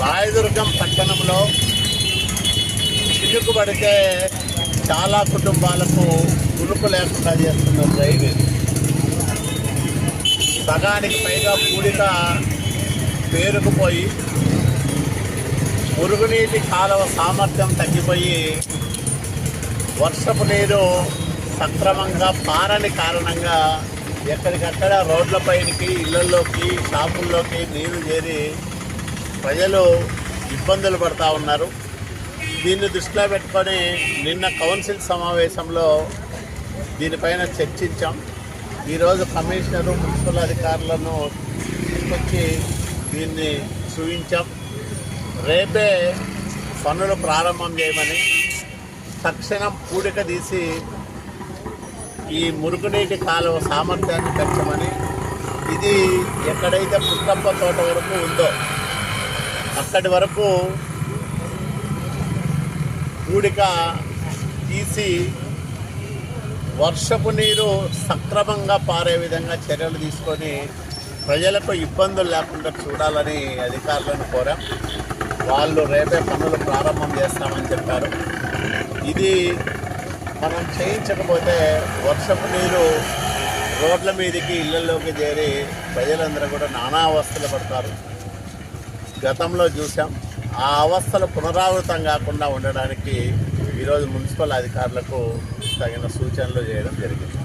రాయదుర్గం పట్టణంలో చిరుకుబడితే చాలా కుటుంబాలకు ఉనుకు లేకుండా చేస్తున్న డ్రైవ్ ఇది. సగానికి పైగా పూడిక పేరుకుపోయి మురుగునీటి కాలువ సామర్థ్యం తగ్గిపోయి వర్షపు నీరు సక్రమంగా పారని కారణంగా ఎక్కడికక్కడ రోడ్లపైనికి ఇళ్ళలోకి షాపుల్లోకి నీరు చేరి ప్రజలు ఇబ్బందులు పడతా ఉన్నారు. దీన్ని దృష్టిలో పెట్టుకొని నిన్న కౌన్సిల్ సమావేశంలో దీనిపైన చర్చించాం. ఈరోజు కమిషనరు మున్సిపల్ అధికారులను తీసుకొచ్చి దీన్ని చూపించాం రేపే పనులు ప్రారంభం చేయమని తక్షణం పూడిక తీసి ఈ మురుగునీటి కాలువ సామర్థ్యాన్ని పెంచమని ఇది ఎక్కడైతే పుట్టప్ప తోట వరకు ఉందో అక్కడి వరకు పూడిక తీసి వర్షపు నీరు సక్రమంగా పారే విధంగా చర్యలు తీసుకొని ప్రజలకు ఇబ్బందులు లేకుండా చూడాలని అధికారులను కోరాం. వాళ్ళు రేపే పనులు ప్రారంభం చేస్తామని చెప్పారు. ఇది మనం చేయించకపోతే వర్షపు నీరు రోడ్ల మీదకి ఇళ్ళలోకి చేరి ప్రజలందరూ కూడా నానా అవస్థలు పడతారు. గతంలో చూసాం ఆ అవస్థలు పునరావృతం కాకుండా ఉండడానికి ఈరోజు మున్సిపల్ అధికారులకు తగిన సూచనలు చేయడం జరిగింది.